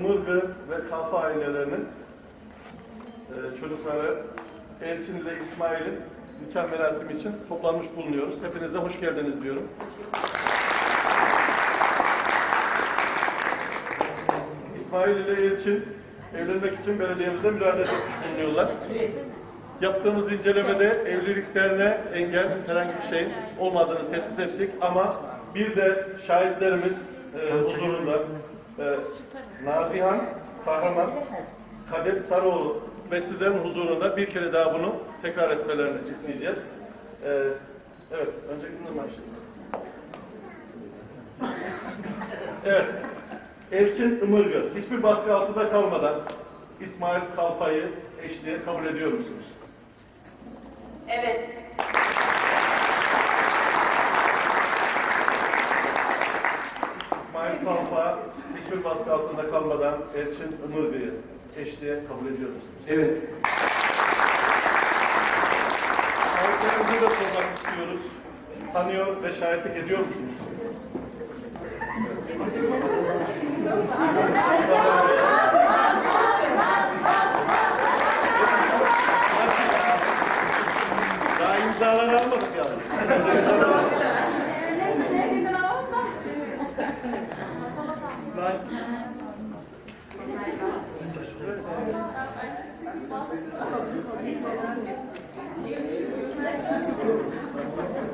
Imırgı ve Kalfa ailelerinin e, çocukları Elçin ile İsmail'in nikah merasimi için toplanmış bulunuyoruz. Hepinize hoş geldiniz diyorum. İsmail ile Elçin evlenmek için belediyemize müracaat bulunuyorlar. Yaptığımız incelemede evliliklerine engel herhangi bir şey olmadığını tespit ettik ama bir de şahitlerimiz e, huzurunda Nazihan Kahraman Kader Sarıoğlu ve sizlerin huzurunda bir kere daha bunu tekrar etmelerini isteyeceğiz. E, evet, önce kimden başlayalım? Evet. Elçin Imırgı, hiçbir baskı altında kalmadan İsmail Kalfa'yı eşliğe kabul ediyor musunuz? Evet. İsmail Kalfa, hiçbir baskı altında kalmadan Elçin Imırgı'yı eşliğe kabul ediyor musunuz? Evet. Şahitlerimizi de sormak istiyoruz. Tanıyor ve şahitlik ediyor musunuz?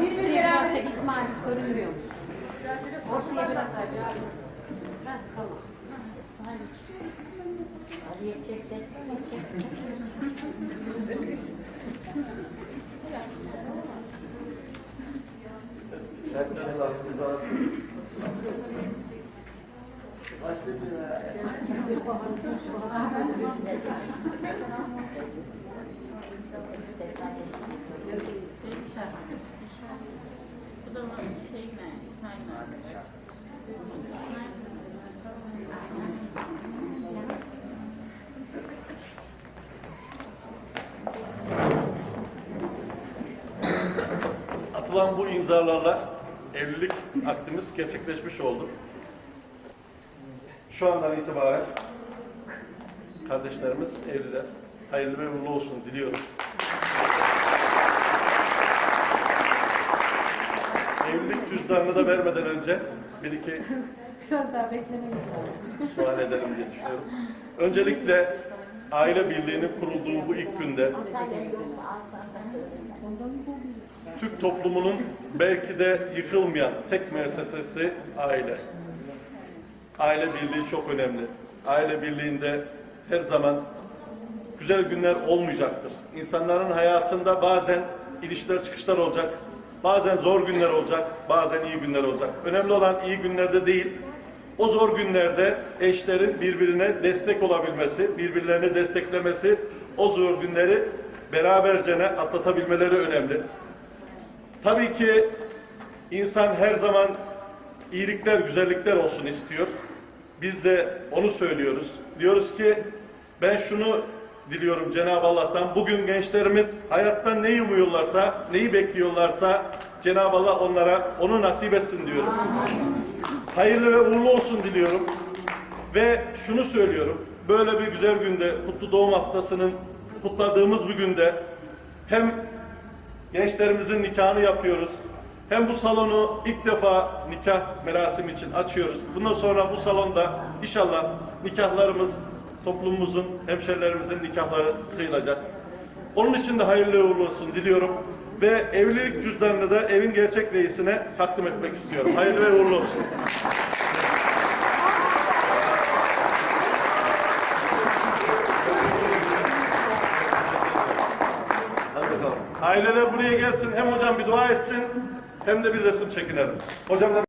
Bir bir yere artık İsmail görünmüyor. Ortaya biraz Ben tamam. Hadi çek de. Şahitleriniz aklınıza alsın. Bu da şey mi? İsmail mi? Atılan bu imzalarla evlilik akdimiz gerçekleşmiş oldu. Şu andan itibaren kardeşlerimiz evliler. Hayırlı ve uğurlu olsun diliyorum. Evlilik cüzdanını da vermeden önce bir iki Biraz daha beklemeyiz. sual edelim diye düşünüyorum. Öncelikle aile birliğinin kurulduğu bu ilk günde Türk toplumunun belki de yıkılmayan tek müessesesi aile. Aile birliği çok önemli. Aile birliğinde her zaman güzel günler olmayacaktır. İnsanların hayatında bazen inişler çıkışlar olacak. Bazen zor günler olacak, bazen iyi günler olacak. Önemli olan iyi günlerde değil, o zor günlerde eşlerin birbirine destek olabilmesi, birbirlerini desteklemesi, o zor günleri berabercene atlatabilmeleri önemli. Tabii ki insan her zaman iyilikler, güzellikler olsun istiyor. Biz de onu söylüyoruz. Diyoruz ki ben şunu diliyorum Cenab-ı Allah'tan. Bugün gençlerimiz hayattan neyi umuyorlarsa, neyi bekliyorlarsa Cenab-ı Allah onlara onu nasip etsin diyorum. Hayırlı ve uğurlu olsun diliyorum. Ve şunu söylüyorum. Böyle bir güzel günde, Kutlu Doğum Haftası'nın kutladığımız bir günde hem gençlerimizin nikahını yapıyoruz. Hem bu salonu ilk defa nikah merasimi için açıyoruz. Bundan sonra bu salonda inşallah nikahlarımız toplumumuzun, hemşerilerimizin nikahları kıyılacak. Onun için de hayırlı uğurlu olsun diliyorum. Ve evlilik cüzdanını da evin gerçek reisine takdim etmek istiyorum. Hayırlı ve uğurlu olsun. Aileler buraya gelsin. Hem hocam bir dua etsin. hem de bir resim çekinelim. Hocam da